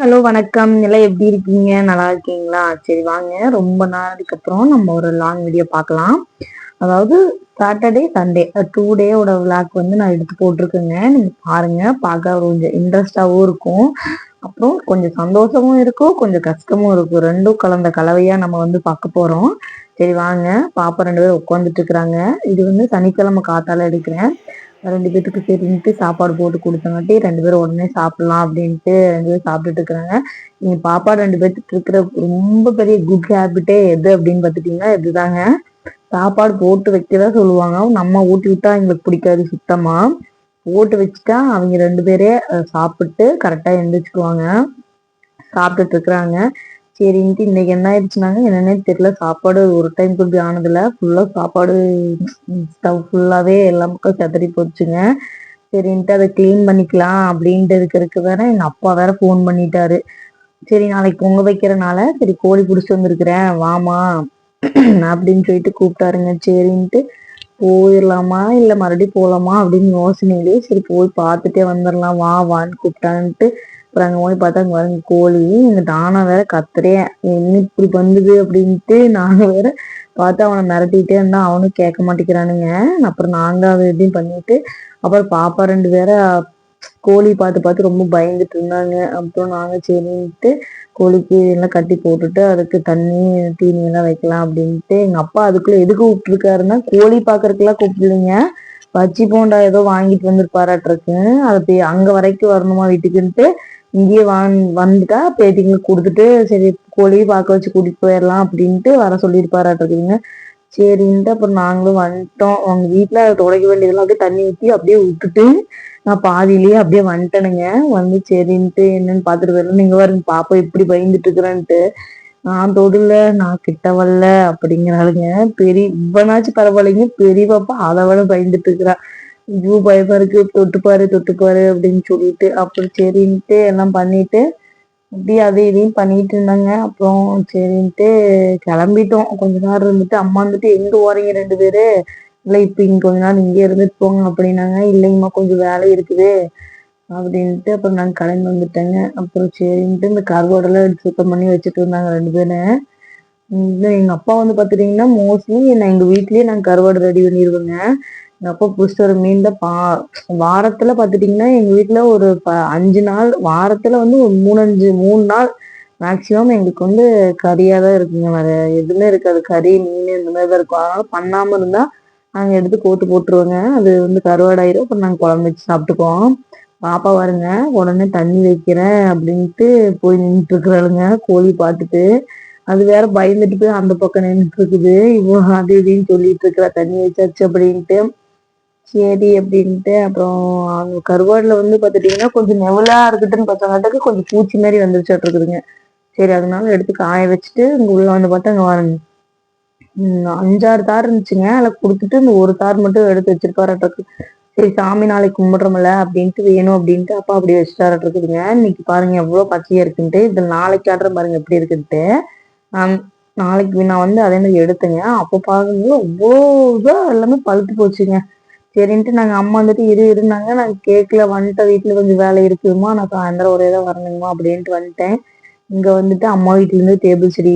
Hello வணக்கம். எல்லாம் எப்படி இருக்கீங்க? நல்லா இருக்கீங்களா? சரி வாங்க. ரொம்ப நாளைக்கு அப்புறம் நம்ம ஒரு லாங் வீடியோ பார்க்கலாம். அதாவது சாட்டர்டே சண்டே டூ டேயோட விளாக் வந்து நான் எடுத்து போட்டிருக்கேங்க. நீங்க பாருங்க. பார்க்க கொஞ்சம் இன்ட்ரெஸ்டாகவும் இருக்கும். அப்புறம் கொஞ்சம் சந்தோஷமும் இருக்கும். கொஞ்சம் கஷ்டமும் இருக்கும். ரெண்டும் கலந்த கலவையா நம்ம வந்து பார்க்க போறோம். சரி வாங்க. பாப்பா ரெண்டு பேரும் உட்காந்துட்டு இருக்கிறாங்க. இது வந்து சனிக்கிழமை காத்தால எடுக்கிறேன். ரெண்டு பேத்துக்கு சரின்ட்டு சாப்பாடு போட்டு கொடுத்தங்காட்டி ரெண்டு பேரும் உடனே சாப்பிடலாம் அப்படின்ட்டு ரெண்டு பேரும் சாப்பிட்டுட்டு இருக்கிறாங்க. நீங்க பாப்பா ரெண்டு பேத்துக்கு இருக்கிற ரொம்ப பெரிய குட் ஹேபிட்டே எது அப்படின்னு பார்த்துட்டிங்கன்னா இதுதாங்க. சாப்பாடு போட்டு வைக்கதான் சொல்லுவாங்க. நம்ம ஊட்டி விட்டா எங்களுக்கு பிடிக்காது சுத்தமா. போட்டு வச்சுட்டா அவங்க ரெண்டு பேரே சாப்பிட்டு கரெக்டா எழுந்திரிச்சுக்குவாங்க. சாப்பிட்டுட்டு இருக்கிறாங்க. சரின்ட்டு இன்னைக்கு என்ன ஆயிடுச்சுனாங்க என்னன்னே தெரியல. சாப்பாடு ஒரு டைம் கொண்டு ஆனதுல ஃபுல்லா சாப்பாடு ஸ்டவ் ஃபுல்லாவே எல்லா பக்கம் செதறி போச்சுங்க. சரின்ட்டு அதை கிளீன் பண்ணிக்கலாம் அப்படின்ட்டு இருக்கிறதுக்கு வேற எங்க அப்பா வேற ஃபோன் பண்ணிட்டாரு. சரி நாளைக்கு பொங்க வைக்கிறனால சரி கோழி பிடிச்சி வந்திருக்கிறேன் வாமா அப்படின்னு சொல்லிட்டு கூப்பிட்டாருங்க. சரின்ட்டு போயிடலாமா இல்லை மறுபடியும் போகலாமா அப்படின்னு யோசனையிலேயே சரி போய் பார்த்துட்டே வந்துடலாம் வா வான்னு கூப்பிட்டான்ட்டு அப்புறம் அங்கே போய் பார்த்தா அங்கே பாருங்க கோழி. எங்கள் தானா வேற கத்துறேன் என்ன இப்படி பண்ணுது அப்படின்ட்டு நாங்கள் வேற பார்த்து அவனை மிரட்டிகிட்டே இருந்தா அவனும் கேட்க மாட்டேங்கிறானுங்க. அப்புறம் நாங்கள் அதை இதையும் பண்ணிட்டு அப்புறம் பாப்பா ரெண்டு பேர கோழி பார்த்து பார்த்து ரொம்ப பயந்துட்டு இருந்தாங்க. அப்புறம் நாங்கள் சரின்ட்டு கோழிக்கு எல்லாம் கட்டி போட்டுட்டு அதுக்கு தண்ணி தீனி எல்லாம் வைக்கலாம் அப்படின்ட்டு எங்கள் அப்பா அதுக்குள்ளே எதுக்கு கூப்பிட்டுருக்காருன்னா கோழி பார்க்கறதுக்குலாம் கூப்பிடலைங்க. பச்சி போண்டா ஏதோ வாங்கிட்டு வந்துருப்பாராட்டிருக்கு. அதை அங்கே வரைக்கும் வரணுமா வீட்டுக்குன்ட்டு இங்கேயே வான் வந்துட்டா பேத்திங்களுக்கு கொடுத்துட்டு சரி கோழியை பார்க்க வச்சு கூட்டிட்டு போயிடலாம் அப்படின்ட்டு வர சொல்லியிருப்பாராட்டுருக்குங்க சரின்ட்டு அப்புறம் நாங்களும் வந்துட்டோம். அவங்க வீட்டில் துடைக்க வேண்டியதெல்லாம் அப்படியே தண்ணி ஊற்றி அப்படியே விட்டுட்டு நான் பாதியிலேயே அப்படியே வந்துட்டேனுங்க. வந்து சரின்ட்டு என்னன்னு பார்த்துட்டு வரல நீங்கள் பாருங்க பாப்பா இப்படி பயந்துட்டு இருக்கிறேன்ட்டு. நான் தொடல நான் கிட்ட வரல அப்படிங்கிறாளுங்க. பெரிய இவனாச்சும் பரவாயில்லைங்க. பெரிய பாப்பா அதை விட பயந்துட்டு இருக்கிறா. ஐயோ பயமா இருக்கு. தொட்டுப்பாரு தொட்டுப்பாரு அப்படின்னு சொல்லிட்டு அப்புறம் சரின்ட்டு எல்லாம் பண்ணிட்டு அப்படியே அதை இதையும் பண்ணிட்டு இருந்தாங்க. அப்புறம் சரின்ட்டு கிளம்பிட்டோம். கொஞ்ச நேரம் இருந்துட்டு அம்மா வந்துட்டு எங்க போறீங்க ரெண்டு பேரு? இல்லை இப்போ இங்க கொஞ்ச நாள் இங்கே இருந்துட்டு போங்க அப்படின்னாங்க. இல்லைங்கம்மா கொஞ்சம் வேலை இருக்குது. அப்படின்ட்டு அப்புறம் நாங்கள் கிளம்பி வந்துட்டேங்க. அப்புறம் சரின்ட்டு இந்த கருவாடெல்லாம் எடுத்து சுத்தம் பண்ணி வச்சுட்டு இருந்தாங்க ரெண்டு பேரும் எங்கள் அப்பா வந்து பாத்துட்டீங்கன்னா மோஸ்ட்லி நான் எங்கள் வீட்லேயே நாங்கள் கருவாடு ரெடி பண்ணிடுவேங்க எங்க அப்பா பிடிச்ச ஒரு மீன் தான் பா வாரத்துல பாத்துட்டீங்கன்னா எங்க வீட்டுல ஒரு ப அஞ்சு நாள் வாரத்துல வந்து ஒரு மூணு அஞ்சு மூணு நாள் மேக்சிமம் எங்களுக்கு வந்து கறியா தான் இருக்குங்க. வேற எதுவுமே இருக்காது. கறி மீன் இந்த மாதிரி தான் இருக்கும். அதனால பண்ணாம இருந்தா நாங்க எடுத்து போட்டு போட்டுருவோங்க. அது வந்து கருவாடாயிரும். அப்புறம் நாங்க குழம்பு வச்சு சாப்பிட்டுக்குவோம். பாப்பா வருங்க. உடனே தண்ணி வைக்கிறேன் அப்படின்ட்டு போய் நின்றுட்டு இருக்கிறாளுங்க கோழி பார்த்துட்டு. அது வேற பயந்துட்டு போய் அந்த பக்கம் நின்றுட்டு இருக்குது இவ்வளோ அது இதுன்னு சொல்லிட்டு இருக்கிறா தண்ணி வச்சாச்சு அப்படின்ட்டு. சரி அப்படின்ட்டு அப்புறம் அந்த கருவாடுல வந்து பார்த்துட்டிங்கன்னா கொஞ்சம் நெவலா இருக்கட்டுன்னு பார்த்தாங்காட்டுக்கு கொஞ்சம் பூச்சி மாதிரி வந்துருச்சாட்டு இருக்குதுங்க. சரி அதனால எடுத்து காய வச்சுட்டு இங்க உள்ள வந்து பார்த்தா அங்க வாருங்க அஞ்சாறு தார் இருந்துச்சுங்க. அதில் கொடுத்துட்டு இந்த ஒரு தார் மட்டும் எடுத்து வச்சிருப்பாராட்டுருக்கு சரி சாமி நாளைக்கு கும்பிடுறோம்ல அப்படின்ட்டு வேணும் அப்படின்ட்டு அப்பா அப்படி வச்சுட்டாராட்டு இருக்குதுங்க இன்னைக்கு பாருங்க எவ்வளோ பச்சையா இருக்குன்ட்டு. இதில் நாளைக்கு ஆடுற பாருங்க எப்படி இருக்குன்ட்டு. நாளைக்கு நான் வந்து அதே மாதிரி எடுத்தேங்க. அப்போ பார்க்கும்போது அவ்வளோ இதாக எல்லாமே பழுத்து போச்சுங்க. சரின்ட்டு நாங்கள் அம்மா வந்துட்டு இரு இருந்தாங்க நாங்கள் கேட்கல வந்துட்டேன் வீட்டில் கொஞ்சம் வேலை இருக்குதுமா நான் சாயந்தரம் ஒரே தான் வரணுங்கம்மா அப்படின்ட்டு வந்துட்டேன். இங்கே வந்துட்டு அம்மா வீட்டிலேருந்து டேபிள் செடி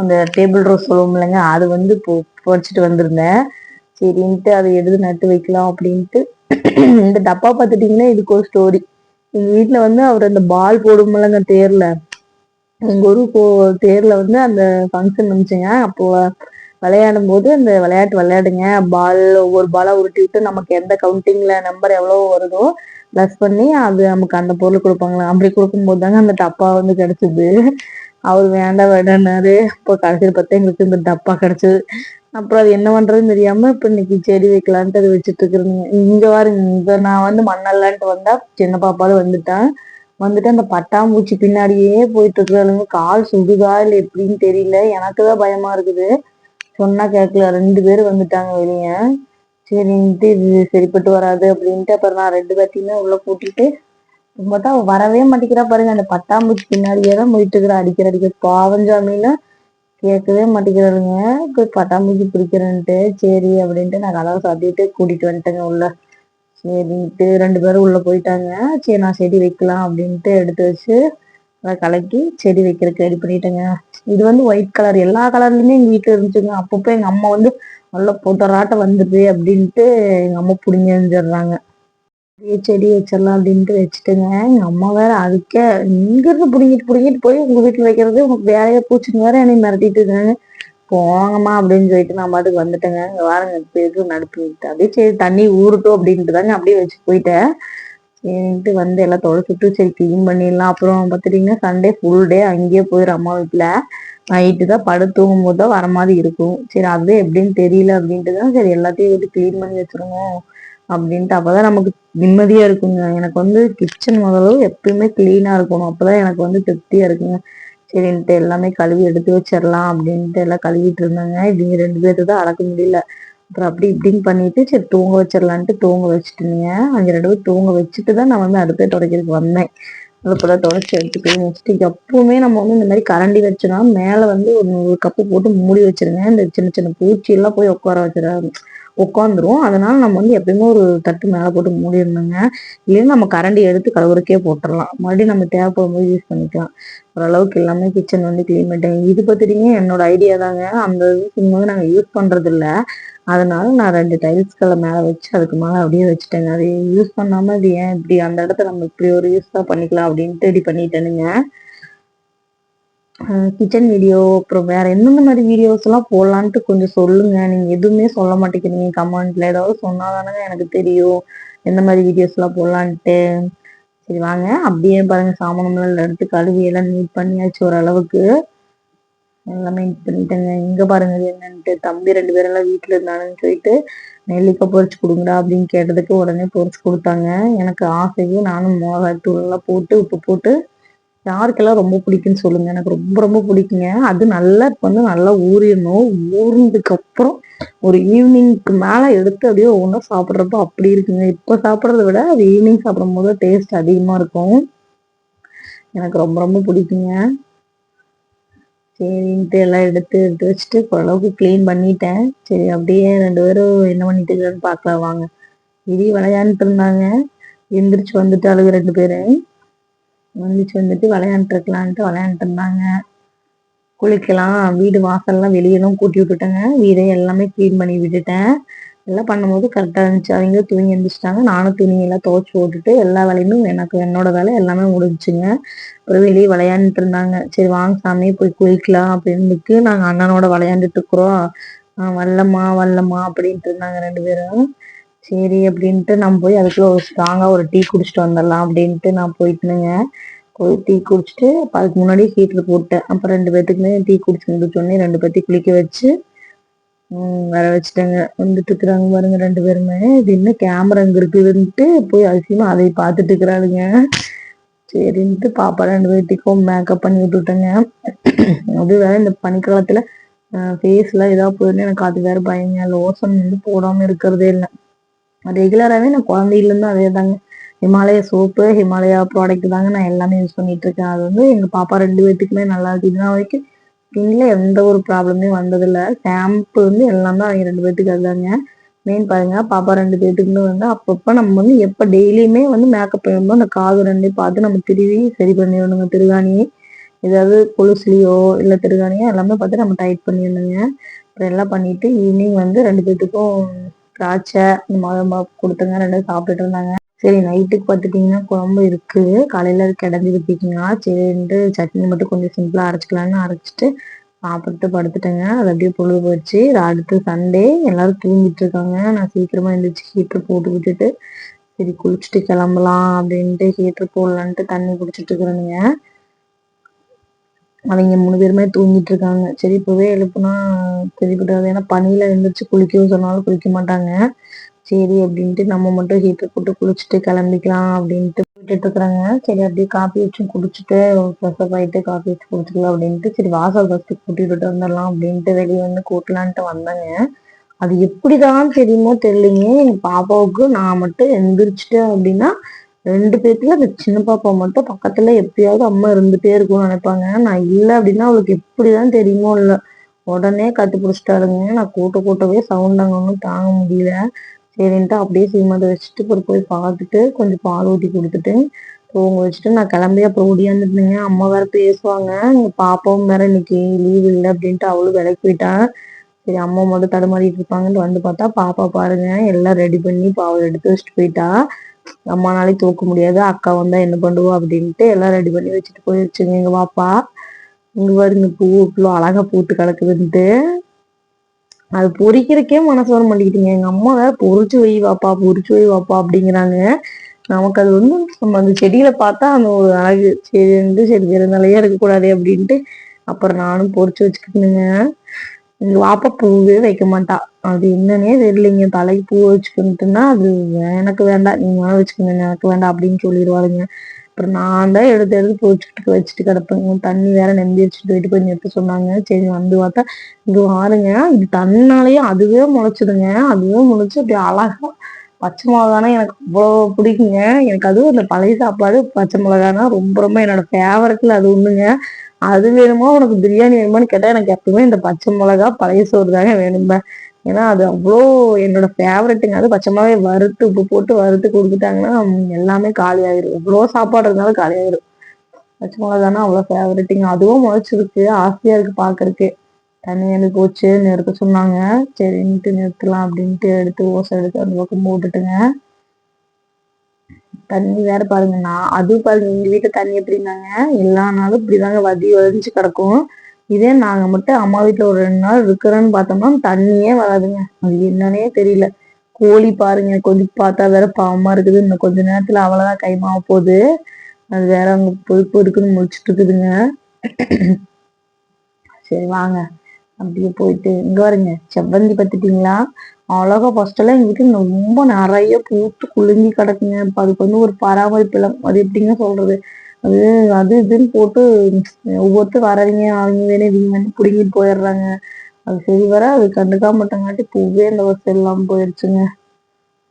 அந்த டேபிள் ரோஸ் சொல்லுவோம் இல்லைங்க அது வந்து இப்போ வச்சுட்டு வந்திருந்தேன். சரின்ட்டு அதை எடுத்து நட்டு வைக்கலாம் அப்படின்ட்டு இந்த டப்பா பார்த்துட்டிங்கன்னா இதுக்கு ஒரு ஸ்டோரி எங்கள் வீட்டில் வந்து அவர் அந்த பால் போடும்போலங்க தேரில். எங்கள் ஊர் போ தேரில் வந்து அந்த ஃபங்க்ஷன் வந்துச்சுங்க. அப்போ விளையாடும் போது அந்த விளையாட்டு விளையாடுங்க. பால் ஒவ்வொரு பாலா உருட்டி விட்டு நமக்கு எந்த கவுண்டிங்ல நம்பர் எவ்வளவு வருதோ ப்ளஸ் பண்ணி அது நமக்கு அந்த பொருள் கொடுப்பாங்களா? அப்படி கொடுக்கும்போது தாங்க அந்த டப்பா வந்து கிடைச்சது. அவர் வேண்டாம் வேண்டாம்னாரு இப்போ கடைசியில் பார்த்தா எங்களுக்கு இந்த டப்பா கிடைச்சது. அப்புறம் அது என்ன பண்றதுன்னு தெரியாம இப்ப இன்னைக்கு செடி வைக்கலான்ட்டு அது வச்சுட்டு இருக்கிறேங்க. இங்க வாருங்க இங்க நான் வந்து மண்ணல்லான்ட்டு வந்தா சின்ன பாப்பாலும் வந்துட்டேன். வந்துட்டு அந்த பட்டாம்பூச்சி பின்னாடியே போயிட்டு இருக்கிறாளுங்க. கால் சுடுதா இல்லை எப்படின்னு தெரியல. எனக்கு தான் பயமா இருக்குது. சொன்னா கேட்கல ரெண்டு பேரும் வந்துட்டாங்க வெளியே. சரின்ட்டு இது சரிப்பட்டு வராது அப்படின்ட்டு அப்புறம் நான் ரெண்டு பேர்த்தையுமே உள்ள கூட்டிட்டு பார்த்தா வரவே மாட்டேங்கிறா பாருங்க. அந்த பட்டாம்பூச்சி பின்னாடியே தான் போயிட்டு இருக்கிறா. அடிக்கிற அடிக்கிற பாவஞ்சாமியில கேட்கவே மாட்டேங்கிறாருங்க போய் பட்டாம்பூச்சி பிடிக்கிறேன்ட்டு சரி அப்படின்ட்டு நான் கதவை சாத்திட்டு கூட்டிட்டு வந்துட்டேங்க உள்ள. சரின்ட்டு ரெண்டு பேரும் உள்ள போயிட்டாங்க. சரி நான் செடி வைக்கலாம் அப்படின்ட்டு எடுத்து வச்சு அதை கலக்கி செடி வைக்கிறதுக்கு ரெடி பண்ணிட்டேங்க. இது வந்து ஒயிட் கலர் எல்லா கலர்லயுமே எங்க வீட்டுல இருந்துச்சுங்க. அப்பப்போ எங்க அம்மா வந்து நல்லா போட்டராட்ட வந்துடுது அப்படின்ட்டு எங்க அம்மா பிடிங்கி எறிஞ்சிடுறாங்க செடி வச்சிடலாம் அப்படின்ட்டு வச்சுட்டுங்க. எங்க அம்மா வேற அதுக்கே இங்கிருந்து பிடிங்கிட்டு புடிங்கிட்டு புடிங்கிட்டு போய் உங்க வீட்டுல வைக்கிறது உனக்கு வேலையா பூச்சின்னு வேற என்னை மிரட்டிட்டு இருக்காங்க. போங்கம்மா அப்படின்னு சொல்லிட்டு நான் பாட்டுக்கு வந்துட்டேங்க. இங்க வாருங்க பேருக்கு எதுவும் நடுப்பு அப்படியே சரி தண்ணி ஊறட்டும் அப்படின்ட்டு தாங்க அப்படியே வச்சு போயிட்டேன். சரின்ட்டு வந்து எல்லாம் தொலைச்சிட்டு சரி க்ளீன் பண்ணிடலாம். அப்புறம் பார்த்துட்டிங்கன்னா சண்டே ஃபுல் டே அங்கேயே போயிடும் அம்மா வீட்டில் நைட்டு தான் படு தூங்கும் போது தான் வர மாதிரி இருக்கும். சரி அது எப்படின்னு தெரியல அப்படின்ட்டு தான் சரி எல்லாத்தையும் வந்து க்ளீன் பண்ணி வச்சிருவோம் அப்படின்ட்டு. அப்பதான் நமக்கு நிம்மதியா இருக்குங்க. எனக்கு வந்து கிச்சன் முதல்ல எப்பயுமே க்ளீனாக இருக்கணும். அப்பதான் எனக்கு வந்து திருப்தியாக இருக்குங்க. சரின்ட்டு எல்லாமே கழுவி எடுத்து வச்சிடலாம் அப்படின்ட்டு எல்லாம் கழுவிட்டு இருந்தாங்க. இவங்க ரெண்டு பேர்த்து தான் அடக்க முடியல. அப்புறம் அப்படி இப்படின்னு பண்ணிட்டு சரி தூங்க வச்சிடலான்ட்டு தூங்க வச்சுட்டுங்க அங்கே ரெண்டு பேர் தூங்க வச்சுட்டு தான் நான் வந்து அடுப்பே துடைக்கிறதுக்கு வந்தேன். அதுக்கப்புறம் தொடச்சி எடுத்து போய் வச்சுட்டு எப்பவுமே நம்ம வந்து இந்த மாதிரி கரண்டி வச்சோம்னா மேலே வந்து ஒரு நூறு கப்பு போட்டு மூடி வச்சிருங்க. இந்த சின்ன சின்ன பூச்சி எல்லாம் போய் உட்கார வச்சிடாது. உட்காந்துரும் அதனால நம்ம வந்து எப்பயுமே ஒரு தட்டு மேலே போட்டு மூடிடணுங்க இல்லைன்னா நம்ம கரண்டி எடுத்து கழுவுறக்கே போட்டுடலாம் மறுபடியும் நம்ம தேவைப்படும் போது யூஸ் பண்ணிக்கலாம். ஓரளவுக்கு எல்லாமே கிச்சன் வந்து க்ளீன் பண்ணிட்டேன் இது பார்த்துட்டீங்க என்னோட ஐடியா தாங்க. அந்த இது சும்மா நாங்கள் யூஸ் பண்ணுறதில்ல இல்ல அதனால நான் ரெண்டு டைல்ஸ்களை மேலே வச்சு அதுக்கு மேலே அப்படியே வச்சுட்டேங்க. அதை யூஸ் பண்ணாமல் அது ஏன் இப்படி அந்த இடத்த நம்ம இப்படி ஒரு யூஸ் தான் பண்ணிக்கலாம் அப்படின்ட்டு ரெடி பண்ணிட்டேனுங்க. கிச்சன் வீடியோ அப்புறம் வேற எந்தெந்த மாதிரி வீடியோஸ் எல்லாம் போடலான்ட்டு கொஞ்சம் சொல்லுங்க. நீங்க எதுவுமே சொல்ல மாட்டேங்கிறீங்க. கமெண்ட்ல ஏதாவது சொன்னாதானங்க எனக்கு தெரியும். எந்த மாதிரி வீடியோஸ் எல்லாம் போடலான்ட்டு. சரி வாங்க. அப்படியே பாருங்க. சாமானம்லாம் எடுத்து கழுவி எல்லாம் நீட் பண்ணியாச்சு ஓரளவுக்கு. எல்லாமே நீட் பண்ணிட்டேங்க. இங்க பாருங்க இது என்னன்ட்டு. தம்பி ரெண்டு பேரும் எல்லாம் வீட்டுல இருந்தானுன்னு சொல்லிட்டு நெல்லிக்காய் பொறிச்சு கொடுங்கடா அப்படின்னு கேட்டதுக்கு உடனே பொறிச்சு கொடுத்தாங்க. எனக்கு ஆசையும் நானும் மிளகாய் தூள் எல்லாம் போட்டு உப்பு போட்டு யாருக்கெல்லாம் ரொம்ப பிடிக்குன்னு சொல்லுங்க. எனக்கு ரொம்ப ரொம்ப பிடிக்குங்க. அது நல்லா இப்போ வந்து நல்லா ஊறிடணும். ஊறினதுக்கப்புறம் ஒரு ஈவினிங்க்கு மேலே எடுத்து அப்படியே ஒவ்வொன்றா சாப்பிட்றப்போ அப்படி இருக்குங்க. இப்போ சாப்பிட்றத விட அது ஈவினிங் சாப்பிடும் போது டேஸ்ட் அதிகமாக இருக்கும். எனக்கு ரொம்ப ரொம்ப பிடிக்குங்க. சரின்ட்டு எல்லாம் எடுத்து எடுத்து வச்சுட்டு ஓரளவுக்கு க்ளீன் பண்ணிட்டேன். சரி அப்படியே ரெண்டு பேரும் என்ன பண்ணிட்டு இருக்கான்னு பார்க்கலாம். வாங்க. இடி விளையாண்டுட்டு இருந்தாங்க. எந்திரிச்சு வந்துட்டாளுங்க ரெண்டு பேரும். வந்துச்சு வந்துட்டு விளையாண்டுருக்கலான்ட்டு விளையாண்டுட்டு இருந்தாங்க குளிக்கலாம் வீடு வாசல்லாம் வெளியெல்லாம் கூட்டி விட்டுட்டேங்க. வீடே எல்லாமே க்ளீன் பண்ணி விட்டுட்டேன். எல்லாம் பண்ணும்போது கரெக்டாக இருந்துச்சு. அவங்க தூங்கி எழுந்திரிச்சிட்டாங்க நானும் துணியெல்லாம் துவைச்சி போட்டுட்டு எல்லா வேலையுமே எனக்கு என்னோட வேலை எல்லாமே முடிஞ்சுங்க அப்புறம் வெளியே விளையாண்டுட்டு இருந்தாங்க சரி வாங்க சாமி போய் குளிக்கலாம் அப்படின்னுக்கு நாங்கள் அண்ணனோட விளையாண்டுட்டு இருக்கிறோம். வல்லம்மா வல்லம்மா அப்படின்ட்டு இருந்தாங்க ரெண்டு பேரும். சரி அப்படின்ட்டு நம்ம போய் அதுக்குள்ள ஒரு ஸ்ட்ராங்காக ஒரு டீ குடிச்சிட்டு வந்துடலாம் அப்படின்ட்டு நான் போயிட்டுனுங்க. போய் டீ குடிச்சிட்டு அதுக்கு முன்னாடி ஹீட்டர் போட்டேன். அப்புறம் ரெண்டு பேர்த்துக்குமே டீ குடிச்சு முடிச்சோடனே ரெண்டு பேர்த்தையும் குளிக்க வச்சு வர வச்சுட்டேங்க. வந்துட்டு இருக்கிறாங்க பாருங்க ரெண்டு பேருமே. இது என்ன கேமரா இங்க இருக்குதுன்ட்டு போய் அதிசயமா அதை பார்த்துட்டு இருக்கிறாளுங்க. சரின்ட்டு பாப்பா ரெண்டு பேர்த்துக்கும் மேக்கப் பண்ணி விட்டுட்டேங்க. அது வேற இந்த பனிக்காலத்துல ஃபேஸ்ல ஏதாவது போயிருந்து எனக்கு அது வேற பயங்க. லோஷன் வந்து போடாம இருக்கிறதே இல்லை. ரெகுலராகவே நான் குழந்தையிலேருந்து அதே தாங்க ஹிமாலயா சோப்பு ஹிமாலயா ப்ராடக்ட் தாங்க நான் எல்லாமே யூஸ் பண்ணிட்டு இருக்கேன். அது வந்து எங்கள் பாப்பா ரெண்டு பேர்த்துக்குமே நல்லா இருக்கு. இதுனா வரைக்கும் ஸ்கின்ல எந்த ஒரு ப்ராப்ளமே வந்ததில்லை. ஷாம்பு வந்து எல்லாமே அவங்க ரெண்டு பேர்த்துக்கு அதுதாங்க. மெயின் பாருங்க பாப்பா ரெண்டு பேர்த்துக்குமே வந்து அப்பப்போ நம்ம வந்து எப்போ டெய்லியுமே வந்து மேக்கப் பண்ணும்போது அந்த காது ரெண்டையும் பார்த்து நம்ம திருவி சரி பண்ணிடணுங்க. திருகாணி ஏதாவது கொலுசுலையோ இல்லை திருகாணியோ எல்லாமே பார்த்து நம்ம டைட் பண்ணிடணுங்க. அப்புறம் எல்லாம் பண்ணிட்டு ஈவினிங் வந்து ரெண்டு பேர்த்துக்கும் திராட்சை இந்த மாதிரி கொடுத்துங்க. ரெண்டும் சாப்பிட்டுட்டு இருந்தாங்க. சரி நைட்டுக்கு பார்த்துட்டிங்கன்னா குழம்பு இருக்கு. காலையில கிடந்து விட்டீங்கன்னா சரின்ட்டு சட்னி மட்டும் கொஞ்சம் சிம்பிளா அரைச்சிக்கலான்னு அரைச்சிட்டு சாப்பிட்டு படுத்துட்டேங்க. அது அப்படியே பொழுது போச்சு. அடுத்து சண்டே. எல்லாரும் தூங்கிட்டு இருக்காங்க. நான் சீக்கிரமா எழுந்திரிச்சு ஹீட்டர் போட்டு விட்டுட்டு சரி குளிச்சுட்டு கிளம்பலாம் அப்படின்ட்டு ஹீட்டர் போடலான்ட்டு தண்ணி குடிச்சிட்டு இருக்கிறேனுங்க. அவங்க மூணு பேருமே தூங்கிட்டு இருக்காங்க சரி இப்பவே எழுப்புனா சரிப்படாது ஏன்னா பனியில எழுந்திரிச்சு குளிக்கவும் சொன்னாலும் குளிக்க மாட்டாங்க. சரி அப்படின்ட்டு நம்ம மட்டும் ஹீட்டர் போட்டு குளிச்சுட்டு கிளம்பிக்கலாம் அப்படின்ட்டு விட்டுட்டு இருக்கிறாங்க சரி அப்படியே காஃபி வச்சு குடிச்சிட்டு ஃப்ரெஷ்அப் ஆயிட்டு காஃபி வச்சு குடிச்சிக்கலாம் அப்படின்ட்டு சரி வாசல் ஃபஸ்ட்டு கூட்டிட்டு வந்துடலாம் அப்படின்ட்டு வெளியே வந்து கூட்டலான்ட்டு வந்தாங்க. அது எப்படிதான் தெரியுமோ தெரியலீங்க எங்க பாப்பாவுக்கு நான் மட்டும் எந்திரிச்சிட்டேன் அப்படின்னா ரெண்டு பேர்த்துல அந்த சின்ன பாப்பா மட்டும் பக்கத்துல எப்பயாவது அம்மா இருந்துட்டே இருக்கும்னு நினைப்பாங்க. நான் இல்லை அப்படின்னா அவளுக்கு எப்படிதான் தெரியுமோ இல்லை. உடனே கத்து பிடிச்சிட்டாருங்க நான் கூட்ட கூட்டவே சவுண்ட் அங்க ஒன்றும் தாங்க முடியல. சரின்ட்டு அப்படியே சீமத்தை வச்சுட்டு அப்புறம் போய் பார்த்துட்டு கொஞ்சம் பால் ஊற்றி கொடுத்துட்டு தூங்க வச்சுட்டு நான் கிளம்பி அப்புறம் ஓடியாந்துருந்தேங்க அம்மா வேற பேசுவாங்க. எங்க பாப்பாவும் வேற இன்னைக்கு லீவ் இல்லை அப்படின்ட்டு அவளும் விலைக்கு போயிட்டா. சரி அம்மா மட்டும் தடுமாறிட்டு இருப்பாங்கன்னு வந்து பார்த்தா பாப்பா பாருங்க. எல்லாம் ரெடி பண்ணி பாவம் எடுத்து வச்சுட்டு போயிட்டா. அம்மானாலே தூக்க முடியாது. அக்கா வந்தா என்ன பண்ணுவோம் அப்படின்ட்டு எல்லாம் ரெடி பண்ணி வச்சுட்டு போயிருச்சுங்க எங்க பாப்பா இங்க பாருங்க பூ இவ்வளோ அழகா பூத்து கிடக்குதுன்ட்டு. அது பொறிக்கிறக்கே மனசு வர மாட்டேங்கிட்டீங்க எங்க அம்மா வேற பொறிச்சு வை வாப்பா பொறிச்சு வை வாப்பா அப்படிங்கிறாங்க. நமக்கு அது வந்து நம்ம அந்த செடியில பார்த்தா அந்த ஒரு அழகு. செடி வந்து சரி வேற நிலையா இருக்கக்கூடாது அப்படின்ட்டு. அப்புறம் நானும் பொறிச்சு வச்சுக்கிட்டுங்க எங்க வாப்பா பூவே வைக்க மாட்டா. அது என்னன்னே தெரியலைங்க. தலைக்கு பூ வச்சுக்கிட்டுன்னா அது எனக்கு வேண்டாம். நீங்க வேணா வச்சுக்கோங்க. எனக்கு வேண்டாம் அப்படின்னு சொல்லிடுவாருங்க அப்புறம் நான் தான் எடுத்து எடுத்து பூ வச்சுட்டு கிடப்பேங்க தண்ணி வேற நம்பி வச்சுட்டு போயிட்டு கொஞ்சம் எடுத்து சொன்னாங்க. சரி வந்து பார்த்தா இது வாருங்க இது தன்னாலேயே அதுவே முளைச்சிடுங்க. அதுவே முளைச்சு அப்படி அழகா பச்சை மிளகானா எனக்கு அவ்வளோ பிடிக்குங்க. எனக்கு அதுவும் இந்த பழைய சாப்பாடு பச்சை மிளகானா ரொம்ப ரொம்ப என்னோட ஃபேவரட்ல அது ஒண்ணுங்க. அது வேணுமா? உனக்கு பிரியாணி வேணுமான்னு கேட்டால் எனக்கு எப்பவுமே இந்த பச்சை மிளகா பழைய சோறு தாங்க வேணும்பேன் ஏன்னா அது அவ்வளோ என்னோட ஃபேவரட்டுங்க அது பச்சை வறுத்து உப்பு போட்டு வறுத்து கொடுத்துட்டாங்கன்னா எல்லாமே காலி ஆயிரும் எவ்வளோ சாப்பாடு இருந்தாலும் காலி ஆயிரும் பச்சை மிளகானா அவ்வளோ ஃபேவரட்டுங்க அதுவும் முளைச்சிருக்கு. ஆசையா இருக்கு பாக்குறதுக்கு. தண்ணி வந்து போச்சு நிறுத்த சொன்னாங்க. சரின்ட்டு நிறுத்தலாம் அப்படின்ட்டு எடுத்து ஓசை எடுத்து அந்த பக்கம் போட்டுட்டுங்க. தண்ணி வேற பாருங்க. நான் அது பாருங்க. எங்க வீட்டு தண்ணி எப்படின்னாங்க எல்லா நாளும் இப்படிதாங்க வதி வதஞ்சு கிடக்கும். இதே நாங்க மட்டும் அம்மா வீட்டுல ஒரு ரெண்டு நாள் இருக்கிறோன்னு பார்த்தோம்னா தண்ணியே வராதுங்க. அது என்னன்னே தெரியல. கோழி பாருங்க கொஞ்சம் பார்த்தா வேற பாவமா இருக்குது. இன்னும் கொஞ்ச நேரத்துல அவ்வளவுதான் கைமாவ போகுது. அது வேற அங்க பொறுப்பு இருக்குன்னு முடிச்சுட்டு இருக்குதுங்க. சரி வாங்க. அப்படியே போயிட்டு இங்க வருங்க செவ்வந்தி பத்துட்டீங்களா? அழகா ஃபர்ஸ்ட் எல்லாம் எங்க ரொம்ப நிறைய பூத்து குலுங்கி கிடக்குங்க. இப்போ அதுக்கு வந்து ஒரு பராமரிப்பு இல்லை அது எப்படிங்க சொல்றது? அது அது இதுன்னு போட்டு ஒவ்வொருத்தர் வரவங்க அவங்க வேணும் இவங்க வேணும் பிடுங்கிட்டு போயிடுறாங்க. அது சரி வர அது கண்டுக்காம மாட்டங்காட்டி பூவே அந்த வருஷம் எல்லாம் போயிடுச்சுங்க.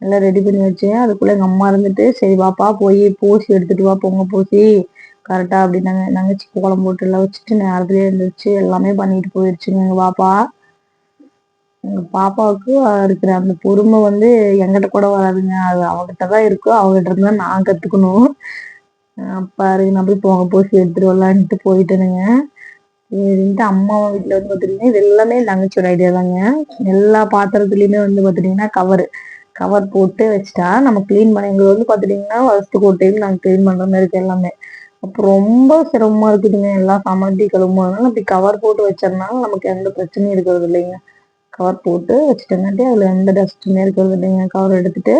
எல்லாம் ரெடி பண்ணி வச்சேன் அதுக்குள்ள எங்கள் அம்மா இருந்துட்டு சரி வாப்பா போய் பூசி எடுத்துட்டு வா பொங்க பூசி. கரெக்டாக அப்படின்னாங்க. நங்கச்சி கோலம் போட்டு எல்லாம் வச்சுட்டு நேரத்துலேயே இருந்துச்சு எல்லாமே பண்ணிட்டு போயிடுச்சுங்க எங்கள் பாப்பா எங்கள் பாப்பாவுக்கு இருக்கிற அந்த பொறுமை வந்து எங்கிட்ட கூட வராதுங்க. அது அவகிட்ட தான் இருக்கும் அவகிட்ட இருந்தால் நான் கற்றுக்கணும் பாரு நான் போய் போங்க பூசி எடுத்துட்டு வரலான்ட்டு போயிட்டேனுங்க. சரின்ட்டு அம்மா வீட்டில் வந்து பாத்துட்டீங்கன்னா இது எல்லாமே தங்கச்சியோட ஐடியா தாங்க. எல்லா பாத்திரத்துலேயுமே வந்து பார்த்துட்டிங்கன்னா கவர் கவர் போட்டு வச்சுட்டா நம்ம க்ளீன் பண்ண எங்களுக்கு வந்து பாத்துட்டீங்கன்னா ஒரு கோட்டையில் நாங்கள் க்ளீன் பண்ணுற மாதிரி இருக்குது எல்லாமே. அப்போ ரொம்ப சிரமமாக இருக்குதுங்க எல்லாம் சமத்தி கிளம்புனாலும் அப்படி கவர் போட்டு வச்சதுனால நமக்கு எந்த பிரச்சனையும் இருக்கிறது இல்லைங்க. கவர் போட்டு வச்சுட்டங்காட்டி அதில் எந்த டஸ்ட்டுமே இருக்கிறது இல்லைங்க. கவர் எடுத்துகிட்டு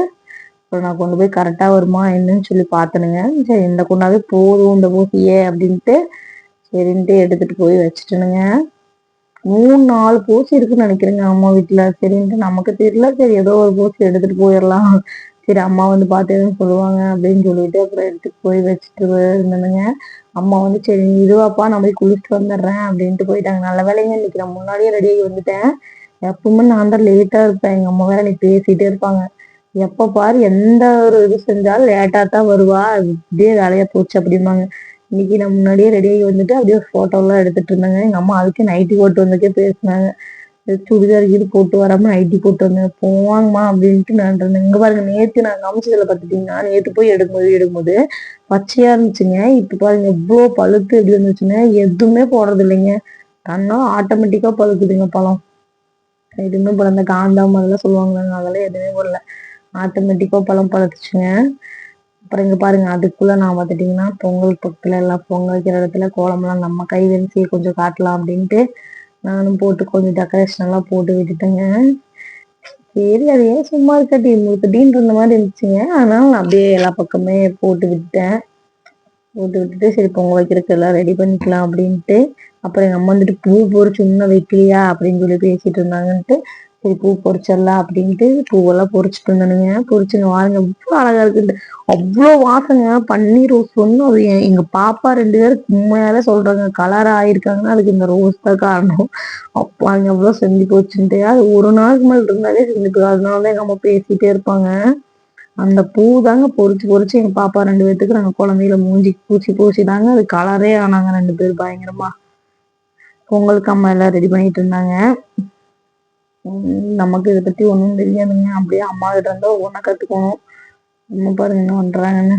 அப்புறம் நான் கொண்டு போய் கரெக்டாக வருமா என்னன்னு சொல்லி பார்த்தனுங்க. சரி இந்த கொண்டாவே போதும் இந்த பூசியே அப்படின்ட்டு சரின்ட்டு எடுத்துகிட்டு போய் வச்சுட்டனுங்க. மூணு நாலு பூசி இருக்குன்னு நினைக்கிறேங்க அம்மா வீட்டில் சரின்ட்டு நமக்கு தெரியல. சரி ஏதோ ஒரு பூசி எடுத்துகிட்டு போயிடலாம். சரி அம்மா வந்து பார்த்து எதுவும் சொல்லுவாங்க அப்படின்னு சொல்லிட்டு அப்புறம் எடுத்துகிட்டு போய் வச்சுட்டு இருந்தேனுங்க. அம்மா வந்து சரி இதுவாப்பா நான் போய் குளிச்சுட்டு வந்துடுறேன் அப்படின்ட்டு போயிட்டாங்க. நல்ல வேலைங்க இன்னைக்கு நான் முன்னாடியே ரெடி வந்துட்டேன். எப்பவுமே நான் தான் லேட்டாக இருப்பேன். எங்கள் அம்மா வேற நீ பேசிகிட்டே இருப்பாங்க. எப்ப பாரு எந்த ஒரு இது செஞ்சாலும் லேட்டா தான் வருவா. இப்படியே வேலையா போச்சு அப்படிம்பாங்க. இன்னைக்கு நான் முன்னாடியே ரெடி ஆகி வந்துட்டு அப்படியே போட்டோ எல்லாம் எடுத்துட்டு இருந்தாங்க. எங்க அம்மா அதுக்கே நைட்டி போட்டு வந்ததுக்கே பேசினாங்க. சுடிதார் கீது போட்டு வராம நைட்டி போட்டு வந்தேன். போவாங்கம்மா அப்படின்ட்டு நான் இருந்தேன். இங்க பாருங்க நேத்து நான் காமிச்சதுல பாத்துட்டீங்கன்னா நேத்து போய் எடுக்கும்போது எடுக்கும்போது பச்சையா இருந்துச்சுங்க. இப்ப பாருங்க எவ்வளவு பழுத்து எப்படி இருந்துச்சுங்க எதுவுமே போடுறது இல்லைங்க. தன்னா ஆட்டோமேட்டிக்கா பழுக்குதுங்க பழம். எதுவுமே போல இந்த காந்தாம் அதெல்லாம் சொல்லுவாங்க அதெல்லாம் எதுவுமே போடல. ஆட்டோமேட்டிக்காக பழம் பழுத்துச்சுங்க அப்புறம் இங்க பாருங்க அதுக்குள்ள நான் பார்த்துட்டிங்கன்னா பொங்கல் பக்கத்துல எல்லாம் பொங்கல் வைக்கிற இடத்துல கோலம்லாம் நம்ம கை வெறிச்சியை கொஞ்சம் காட்டலாம் அப்படின்ட்டு நானும் போட்டு கொஞ்சம் டெக்கரேஷன் எல்லாம் போட்டு விட்டுட்டேங்க. சரி அது ஏன் சும்மா இருக்காட்டி? முழுக்கட்டின்னு இருந்த மாதிரி இருந்துச்சுங்க. ஆனால் நான் அப்படியே எல்லா பக்கமே போட்டு விட்டுட்டேன். போட்டு விட்டுட்டு சரி பொங்கல் வைக்கிறதுக்கு எல்லாம் ரெடி பண்ணிக்கலாம் அப்படின்ட்டு அப்புறம் எங்க அம்மா வந்துட்டு பூ பொறிச்சு இன்னும் வைக்கலையா அப்படின்னு சொல்லி பேசிட்டு இருந்தாங்கன்ட்டு சரி பூ பொறிச்சிடலாம் அப்படின்ட்டு பூவெல்லாம் பொறிச்சிட்டு இருந்தானுங்க பொறிச்சுங்க வாருங்க அவ்வளோ அழகா இருக்குது அவ்வளோ வாசங்க. பன்னீர் ரோஸ் ஒன்றும் அது எங்க பாப்பா ரெண்டு பேரும் உண்மையால சொல்றாங்க. கலர் ஆயிருக்காங்கன்னா அதுக்கு இந்த ரோஸ் தான் காரணம். அப்போ அங்க அவ்வளோ செஞ்சு போச்சுன்ட்டு. அது ஒரு நாளுக்கு மேல இருந்தாலே செஞ்சு போய் அதனாலதான் எங்க அம்மா பேசிட்டே இருப்பாங்க. அந்த பூ தாங்க பொறிச்சு பொறிச்சு எங்க பாப்பா ரெண்டு பேர்த்துக்கு நாங்க குழந்தையில மூஞ்சி பூச்சி பூச்சி தாங்க. அது கலரே ஆனாங்க ரெண்டு பேரும் பயங்கரமா. பொங்கலுக்கு அம்மா எல்லாம் ரெடி பண்ணிட்டு இருந்தாங்க. நமக்கு இதை பத்தி ஒன்றும் தெரியாதுங்க. அப்படியே அம்மா கிட்ட இருந்தா ஒன்றா கற்றுக்கணும் நம்ம பாருங்க என்ன பண்ணுறாங்கன்னு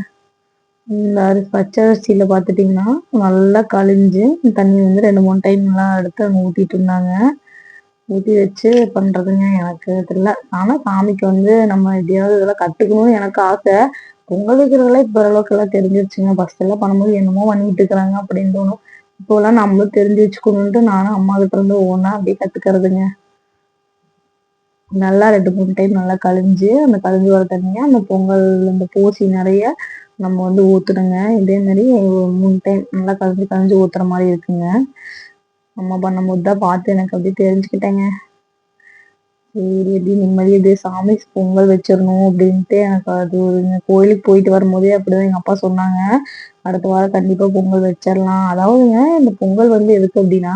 இந்த அரிசி பச்சை அரிசியில் பார்த்துட்டிங்கன்னா நல்லா கழிஞ்சு தண்ணி வந்து ரெண்டு மூணு டைம் நல்லா எடுத்து அங்கே ஊற்றிட்டு இருந்தாங்க. ஊற்றி வச்சு பண்ணுறதுங்க எனக்கு தெரியல. ஆனால் சாமிக்கு வந்து நம்ம எப்படியாவது இதெல்லாம் கற்றுக்கணும்னு எனக்கு ஆசை. பொங்கல் வைக்கிறதெல்லாம் இப்போ ஓரளவுக்கு தெரிஞ்சிருச்சுங்க. ஃபர்ஸ்ட் எல்லாம் பண்ணும்போது என்னமோ பண்ணிட்டு இருக்கிறாங்க அப்படின்னு தோணும். இப்போலாம் நம்மளும் தெரிஞ்சு வச்சுக்கணுன்ட்டு நானும் அம்மா கிட்ட இருந்து ஒவ்வொன்றா அப்படியே கற்றுக்கிறதுங்க நல்லா ரெண்டு மூணு டைம் நல்லா கழிஞ்சு அந்த கழிஞ்சு வர தண்ணியை அந்த பொங்கல் அந்த பூசி நிறைய நம்ம வந்து ஊற்றுடுங்க இதே மாதிரி மூணு டைம் நல்லா கழிஞ்சு கழிஞ்சு ஊற்றுற மாதிரி இருக்குங்க. அம்மா பண்ணும்போது தான் பார்த்து எனக்கு அப்படியே தெரிஞ்சுக்கிட்டேங்க. சரி எப்படி நிம்மதி எப்படி சாமி பொங்கல் வச்சிடணும் அப்படின்ட்டு எனக்கு அது ஒரு கோயிலுக்கு போயிட்டு வரும்போதே அப்படிதான் எங்கள் அப்பா சொன்னாங்க. அடுத்த வாரம் கண்டிப்பாக பொங்கல் வச்சிடலாம். அதாவதுங்க இந்த பொங்கல் வந்து எதுக்கு அப்படின்னா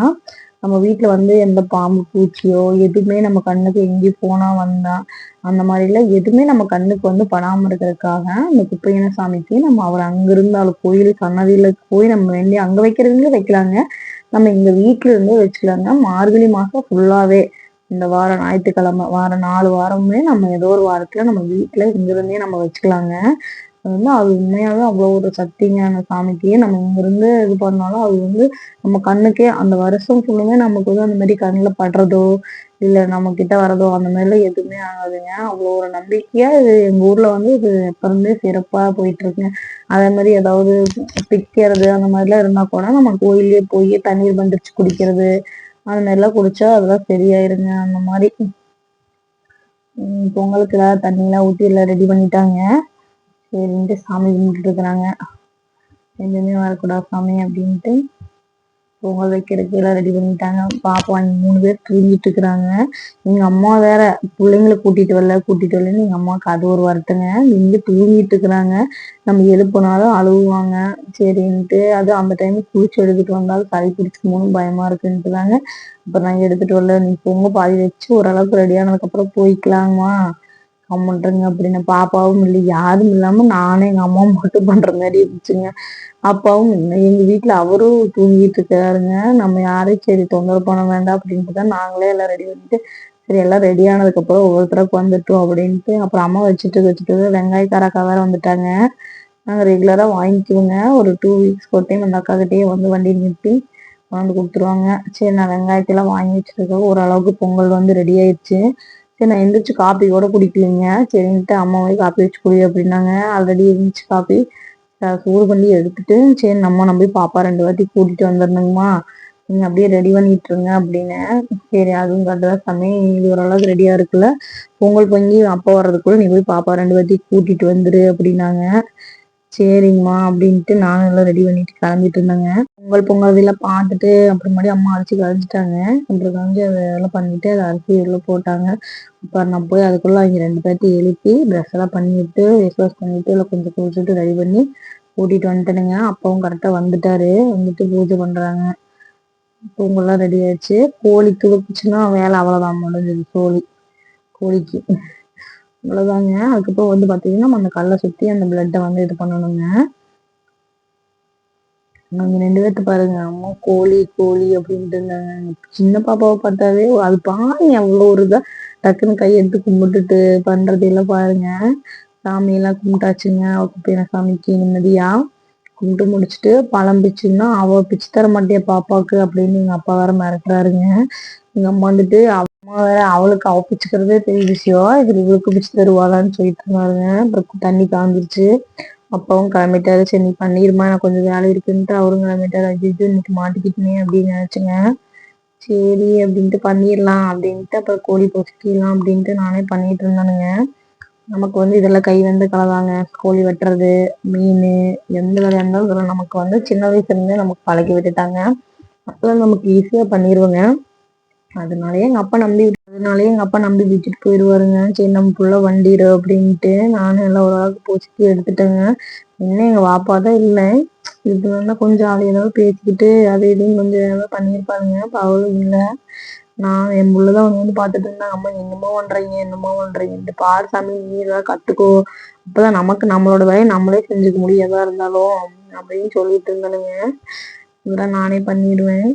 நம்ம வீட்டில் வந்து எந்த பாம்பு பூச்சியோ எதுவுமே நம்ம கண்ணுக்கு எங்கேயும் போனால் வந்தா அந்த மாதிரிலாம் எதுவுமே நம்ம கண்ணுக்கு வந்து படாமல் இருக்கிறதுக்காக அந்த குப்பையன சாமிக்கு நம்ம அவர் அங்கிருந்து அவர் கோயில் சன்னதியில் போய் நம்ம வேண்டி அங்கே வைக்கிறதுங்க வைக்கலாங்க நம்ம இங்க வீட்டிலருந்தே வச்சுக்கலாங்க. மார்கழி மாதம் ஃபுல்லாகவே இந்த வாரம் ஞாயிற்றுக்கிழமை வாரம் நாலு வாரமுமே நம்ம ஏதோ ஒரு வாரத்தில் நம்ம வீட்டில் இங்கிருந்தே நம்ம வச்சுக்கலாங்க. வந்து அது உண்மையாவே அவ்வளோ ஒரு சக்திங்க அந்த சாமிக்கு நம்ம இங்கிருந்து இது பண்ணாலும் அது வந்து நம்ம கண்ணுக்கே அந்த வருஷம் ஃபுல்லுமே நமக்கு வந்து அந்த மாதிரி கண்ணில் படுறதோ இல்லை நம்ம கிட்ட வரதோ அந்த மாதிரிலாம் எதுவுமே ஆகாதுங்க. அவ்வளோ ஒரு நம்பிக்கையா இது எங்கள் ஊர்ல வந்து இது எப்ப சிறப்பாக போயிட்டுருக்குங்க போயிட்டு அதே மாதிரி ஏதாவது பிக்கிறது அந்த மாதிரிலாம் இருந்தால் கூட நம்ம கோயிலே போய் தண்ணீர் பண்டிச்சு குடிக்கிறது அந்த மாதிரிலாம் குடிச்சா அதெல்லாம் சரியாயிருங்க. அந்த மாதிரி. பொங்கலுக்கு எல்லாம் தண்ணியெல்லாம் ஊற்றி எல்லாம் ரெடி பண்ணிட்டாங்க. சரின்ட்டு சாமி கும்பிட்டுருக்குறாங்க. எதுவுமே வரக்கூடாது சாமி அப்படின்ட்டு பொங்கல் வைக்கிறதுக்கு எல்லாம் ரெடி பண்ணிட்டாங்க. பாப்பா இங்க மூணு பேர் தூங்கிட்டு இருக்கிறாங்க. எங்க அம்மா வேற பிள்ளைங்களை கூட்டிட்டு வரல கூட்டிட்டு வரலன்னு எங்க அம்மாவுக்கு அது ஒரு வருத்தங்க இங்க தூங்கிட்டு இருக்கிறாங்க. நம்ம எழுப்பினாலும் அழுவுவாங்க. சரின்ட்டு அது அந்த டைம் குளிச்சு எடுத்துட்டு வந்தாலும் சளி பிடிச்சிக்கணும்னு பயமா இருக்குன்ட்டுதாங்க அப்புறம் நான் எடுத்துட்டு வரல நீ பொங்க பாதி வச்சு ஓரளவுக்கு ரெடியானதுக்கு அப்புறம் போய்க்கலாமா கம்முன்றுங்க அப்படின்னு பாப்பாவும் இல்லை யாரும் இல்லாம நானும் எங்க அம்மாவும் மட்டும் பண்ற மாதிரி இருந்துச்சுங்க. அப்பாவும் எங்க வீட்டுல அவரும் தூங்கிட்டு இருக்காருங்க. நம்ம யாரையும் சரி தொந்தரவு பண்ண வேண்டாம் அப்படின்ட்டு தான் நாங்களே எல்லாம் ரெடி பண்ணிட்டு சரி எல்லாம் ரெடி ஆனதுக்கு அப்புறம் ஒவ்வொருத்தருக்கு வந்துட்டோம் அப்படின்ட்டு அப்புறம் அம்மா வச்சுட்டு வச்சுட்டு வெங்காயக்காரக்கா கராக்கா வேற வந்துட்டாங்க. நாங்க ரெகுலரா வாங்கிக்குவோங்க. ஒரு டூ வீக்ஸ் ஒரு டைம் அந்த அக்கா கிட்டேயே வந்து வண்டி நிறுத்தி கொண்டு கொடுத்துருவாங்க. சரி நான் வெங்காயத்தெல்லாம் வாங்கி வச்சிருக்கேன். ஓரளவுக்கு பொங்கல் வந்து ரெடி ஆயிடுச்சு சரி நான் எந்திரிச்சு காப்பி கூட குடிக்கலைங்க. சரின்ட்டு அம்மாவே காப்பி வச்சு குடி அப்படின்னாங்க. ஆல்ரெடி இருந்துச்சு காப்பி சூடு பண்ணி எடுத்துட்டு சரி நம்ம நம்பி பாப்பா ரெண்டு வாட்டி கூட்டிட்டு வந்துடணுங்கம்மா நீங்க அப்படியே ரெடி பண்ணிட்டு இருங்க அப்படின்னு. சரி அதுவும் கரெக்டாக சமயம் இது ஓரளவுக்கு ரெடியா இருக்குல்ல. பொங்கல் பொங்கி அப்பா வர்றதுக்குள்ள நீ போய் பாப்பா ரெண்டு வாட்டி கூட்டிட்டு வந்துரு அப்படின்னாங்க. சரிங்கம்மா அப்படின்ட்டு நானும் எல்லாம் ரெடி பண்ணிட்டு கிளம்பிட்டு இருந்தேங்க. பொங்கல் பொங்கல் இதெல்லாம் பார்த்துட்டு அப்புறம் மாதிரி அம்மா அரைச்சி கழிச்சிட்டாங்க அப்புறம் கழிஞ்சு அதெல்லாம் பண்ணிட்டு அதை அரிசி உள்ள போட்டாங்க. அப்புறம் நான் போய் அதுக்குள்ள அவங்க ரெண்டு பேர்த்தையும் எழுப்பி ட்ரெஸ் எல்லாம் பண்ணிட்டு ஃபேஸ் வாஷ் பண்ணிட்டு இல்லை கொஞ்சம் குளிச்சுட்டு ரெடி பண்ணி கூட்டிட்டு வந்துட்டேனுங்க. அப்பாவும் கரெக்டாக வந்துட்டாரு. வந்துட்டு பூஜை பண்றாங்க. பொங்கல்லாம் ரெடி ஆயிடுச்சு. கோழி துளுப்புச்சுன்னா வேலை அவ்வளோதான் முடிஞ்சது கோழி. கோழிக்கு. அவ்வளோதாங்க அதுக்கப்புறம் வந்து பார்த்தீங்கன்னா நம்ம அந்த கல்லை சுற்றி அந்த பிளட்டை வந்து இது பண்ணணுங்க. நாங்கள் ரெண்டு பேர்த்து பாருங்க. அம்மா கோழி கோழி அப்படின்ட்டு இருந்தாங்க. சின்ன பாப்பாவை பார்த்தாவே அது பாருங்க அவ்வளோ ஒரு இதாக டக்குன்னு கையெடுத்து கும்பிட்டுட்டு பண்றது எல்லாம் பாருங்க. சாமியெல்லாம் கும்பிட்டாச்சுங்க. குப்பையான சாமிக்கு நிம்மதியாக கும்பிட்டு முடிச்சுட்டு பழம் பிச்சுன்னா அவள் பிச்சு தர மாட்டேன் பாப்பாவுக்கு அப்படின்னு எங்கள் அப்பா வேற மிரட்டுறாருங்க. எங்க அம்மா வந்துட்டு அவளுக்கு அவ பிச்சுக்கிறதே பெரிய விஷயம். இதுல இவளுக்கு பிச்சு தருவாளான்னு சொல்லிட்டு இருந்தாருங்க அப்புறம் தண்ணி காந்துருச்சு அப்பாவும் கிளம்பிட்டாரு. சரி நீ பண்ணிருமா நான் கொஞ்சம் வேலை இருக்குன்ட்டு அவரும் கிளம்பிட்டாரு. அஜித்து இன்னைக்கு மாட்டிக்கிட்டனே அப்படின்னு நினைச்சுங்க. சரி அப்படின்ட்டு பண்ணிடலாம் அப்படின்ட்டு அப்புறம் கோழி பொசுக்கிடலாம் அப்படின்ட்டு நானே பண்ணிட்டு இருந்தானுங்க. நமக்கு வந்து இதெல்லாம் கை வந்து கலதாங்க கோழி வெட்டுறது மீன் எந்த வேலையா இருந்தாலும் இதெல்லாம் நமக்கு வந்து சின்ன வயசுல இருந்தே நமக்கு பழக்கி விட்டுட்டாங்க. அப்பெல்லாம் நமக்கு ஈஸியா பண்ணிடுவோங்க அதனாலயே எங்க அப்பா நம்பி அதனாலயே எங்க அப்பா நம்பி விட்டுட்டு போயிடுவாருங்க. சரி நம்ம புள்ள வண்டிடு அப்படின்ட்டு நானும் எல்லாம் ஓரளவுக்கு போச்சுட்டு எடுத்துட்டேங்க. இன்னும் எங்க வாப்பா தான் இல்லை. இது வந்து கொஞ்சம் ஆள் ஏதாவது பேசிக்கிட்டு அது இதுன்னு கொஞ்சம் ஏதாவது பண்ணியிருப்பாருங்க. அப்ப அவளும் இல்லை. நான் என் புள்ளதான் வந்து வந்து பார்த்துட்டு இருந்தாங்க அம்மா என்னமோ பண்றீங்க? என்னமோ பண்றீங்கன்ட்டு பாரு சாமி நீ ஏதாவது கத்துக்கோ. அப்பதான் நமக்கு நம்மளோட வேலையை நம்மளே செஞ்சுக்க முடியாதா இருந்தாலும் அப்படின்னு சொல்லிட்டு இருந்தானுங்க. இதெல்லாம் நானே பண்ணிடுவேன்.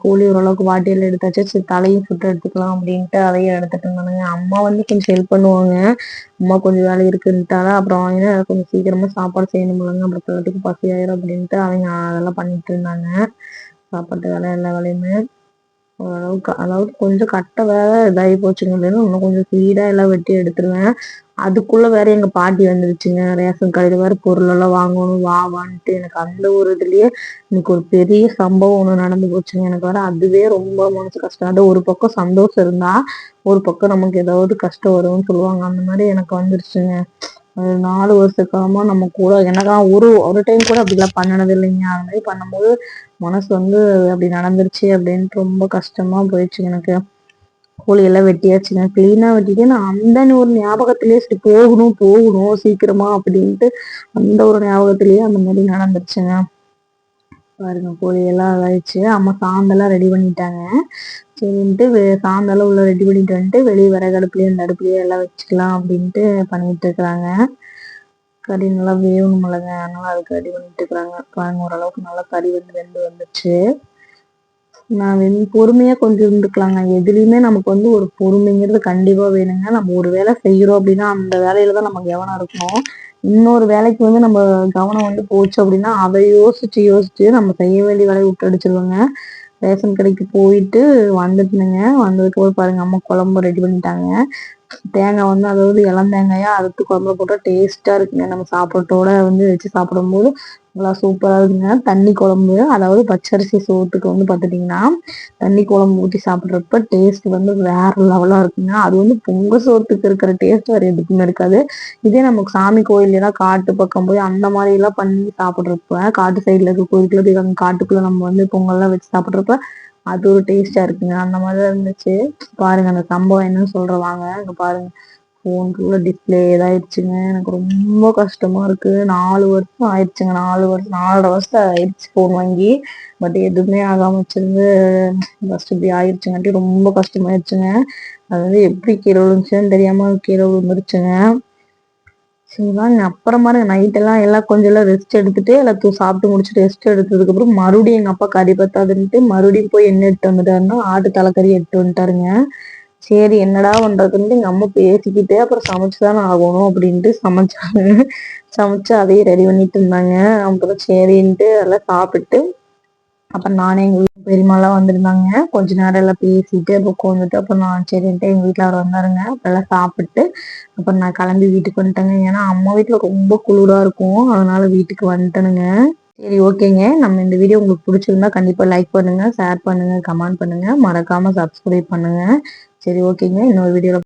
கோழி ஓரளவுக்கு வாட்டியில் எடுத்தாச்சு. சரி தலையும் சுட்டு எடுத்துக்கலாம் அப்படின்ட்டு அதையும் எடுத்துட்டு இருந்தானுங்க அம்மா வந்து கொஞ்சம் ஹெல்ப் பண்ணுவாங்க. அம்மா கொஞ்சம் வேலை இருக்குன்ட்டால அப்புறம் ஏன்னா கொஞ்சம் சீக்கிரமா சாப்பாடு செய்யணும் இல்லைங்க அப்புறம் பிள்ளைக்கு பசி ஆயிரும் அப்படின்ட்டு அவங்க அதெல்லாம் பண்ணிட்டு இருந்தாங்க. சாப்பாட்டு வேலை எல்லா வேலையுமே. ஓரளவுக்கு அதாவது கொஞ்சம் கட்ட வேலை இதாகி போச்சுங்க அப்படின்னு இன்னும் கொஞ்சம் ஸ்பீடாக எல்லாம் வெட்டி எடுத்துருவேன். அதுக்குள்ள வேற எங்க பாட்டி வந்துருச்சுங்க. ரேஷன் கடையில் வேற பொருள் எல்லாம் வாங்கணும் வா வான்ட்டு. எனக்கு அந்த ஒரு இதுலயே இன்னைக்கு ஒரு பெரிய சம்பவம் ஒண்ணு நடந்து போச்சுங்க. எனக்கு வேற அதுவே ரொம்ப மனசு கஷ்டம். அது ஒரு பக்கம் சந்தோஷம் இருந்தா ஒரு பக்கம் நமக்கு ஏதாவது கஷ்டம் வரும்னு சொல்லுவாங்க. அந்த மாதிரி எனக்கு வந்துருச்சுங்க. நாலு வருஷ நம்ம கூட எனக்கா ஒரு ஒரு டைம் கூட அப்படிலாம் பண்ணினது இல்லைங்க. அது மாதிரி பண்ணும்போது மனசு வந்து அப்படி நடந்துருச்சு அப்படின்ட்டு ரொம்ப கஷ்டமா போயிடுச்சு எனக்கு. கோழியெல்லாம் வெட்டியாச்சுங்க. கிளீனா வெட்டிட்டு நான் அந்த ஒரு ஞாபகத்திலேயே சரி போகணும் போகணும் சீக்கிரமா அப்படின்ட்டு அந்த ஒரு ஞாபகத்திலேயே அந்த மாதிரி நடந்துருச்சுங்க. பாருங்க கோழி எல்லாம் இதாயிடுச்சு. அம்மா சாந்தெல்லாம் ரெடி பண்ணிட்டாங்க. சரின்ட்டு சாந்தெல்லாம் உள்ள ரெடி பண்ணிட்டு வந்துட்டு வெளியே விறகடுப்புலயே இந்த அடுப்புலயே எல்லாம் வச்சுக்கலாம் அப்படின்ட்டு பண்ணிட்டு இருக்கிறாங்க. கறி நல்லா வேகணும் இல்லைங்க. அதனால அதுக்கு ரெடி பண்ணிட்டு இருக்கிறாங்க. பாருங்க ஓரளவுக்கு நல்லா கறி வந்து வெந்து வந்துச்சு. நான் வெந் பொறுமையா கொஞ்சம் இருந்துக்கலாங்க. எதுலையுமே நமக்கு வந்து ஒரு பொறுமைங்கிறது கண்டிப்பா வேணுங்க. நம்ம ஒரு வேலை செய்யறோம் அப்படின்னா அந்த வேலையில தான் நம்ம கவனம் இருக்கணும். இன்னொரு வேலைக்கு வந்து நம்ம கவனம் வந்து போச்சு அப்படின்னா அதை யோசிச்சு யோசிச்சு நம்ம செய்ய வேண்டிய வேலையை விட்டு அடிச்சிருவோங்க. ரேஷன் கடைக்கு போயிட்டு வந்துட்டுனுங்க. வந்ததுக்கப்புறம் பாருங்க அம்மா குழம்பு ரெடி பண்ணிட்டாங்க. தேங்காய் வந்து அதாவது இளந்தேங்காயா அறுத்து குழம்புல போட்டால் டேஸ்ட்டாக இருக்குங்க. நம்ம சாப்பாட்டோட வந்து வச்சு சாப்பிடும்போது நல்லா சூப்பராக இருக்குங்க. தண்ணி குழம்பு அதாவது பச்சரிசி சோத்துக்கு வந்து பார்த்துட்டிங்கன்னா தண்ணி குழம்பு ஊற்றி சாப்பிட்றப்ப டேஸ்ட் வந்து வேற லெவலாக இருக்குங்க. அது வந்து பொங்க சோத்துக்கு இருக்கிற டேஸ்ட் வேறு எதுக்குமே இருக்காது. இதே நமக்கு சாமி கோயில்லாம் காட்டு பக்கம் போய் அந்த மாதிரிலாம் பண்ணி சாப்பிட்றப்ப காட்டு சைடில் இருக்க கோயிலுக்குள்ள போய் அங்கே காட்டுக்குள்ளே நம்ம வந்து பொங்கல்லாம் வச்சு சாப்பிட்றப்ப அது ஒரு டேஸ்ட்டாக இருக்குங்க. அந்த மாதிரி தான் இருந்துச்சு. பாருங்க அந்த சம்பவம் என்னன்னு சொல்கிற வாங்க இங்க பாருங்கள் ஃபோன் டிஸ்பிளே இதாயிடுச்சுங்க. எனக்கு ரொம்ப கஷ்டமா இருக்கு. நாலு வருஷம் ஆயிடுச்சுங்க. நாலு வருஷம் நாலரை வருஷம் ஆயிடுச்சு ஃபோன் வாங்கி. பட் எதுவுமே ஆகாம வச்சிருந்து ஃபர்ஸ்ட் இப்படி ஆயிடுச்சுங்காட்டி ரொம்ப கஷ்டமாயிடுச்சுங்க அது வந்து எப்படி கீழே விழுந்துச்சுன்னு தெரியாம கீழே விழுந்துருச்சுங்க. சரிவாங்க அப்புறமா நைட்டெல்லாம் எல்லாம் கொஞ்சம் எல்லாம் ரெஸ்ட் எடுத்துட்டு எல்லாத்தையும் சாப்பிட்டு முடிச்சுட்டு ரெஸ்ட் எடுத்ததுக்கப்புறம் மறுபடியும் எங்கள் அப்பா கறி பத்தாதுன்ட்டு மறுபடியும் போய் என்ன எடுத்து வந்துட்டாருன்னா ஆட்டு தலைக்கறி எடுத்து வந்துட்டாருங்க. சரி என்னடா பண்றதுன்ட்டு எங்க அம்மா பேசிக்கிட்டு அப்புறம் சமைச்சுதானே ஆகணும் அப்படின்ட்டு சமைச்சாங்க. சமைச்சு அதையும் ரெடி பண்ணிட்டு இருந்தாங்க. அப்புறம் சரின்ட்டு எல்லாம் சாப்பிட்டு அப்புறம் நானே எங்க வீட்டு பெரியம்மாலாம் வந்திருந்தாங்க. கொஞ்ச நேரம் எல்லாம் பேசிட்டு அப்புறம் உட்காந்துட்டு அப்புறம் நான் சரின்ட்டு எங்க வீட்டுல அவர் வந்தாருங்க. அப்பெல்லாம் சாப்பிட்டு அப்புறம் நான் கிளம்பி வீட்டுக்கு வந்துட்டேங்க. ஏன்னா அம்மா வீட்டுல ரொம்ப குளிரா இருக்கும். அதனால வீட்டுக்கு வந்துட்டேனுங்க. சரி ஓகேங்க. நம்ம இந்த வீடியோ உங்களுக்கு பிடிச்சிருந்தா கண்டிப்பா லைக் பண்ணுங்க ஷேர் பண்ணுங்க கமெண்ட் பண்ணுங்க. மறக்காம சப்ஸ்கிரைப் பண்ணுங்க. சரி ஓகேங்க. இன்னொரு வீடியோவில்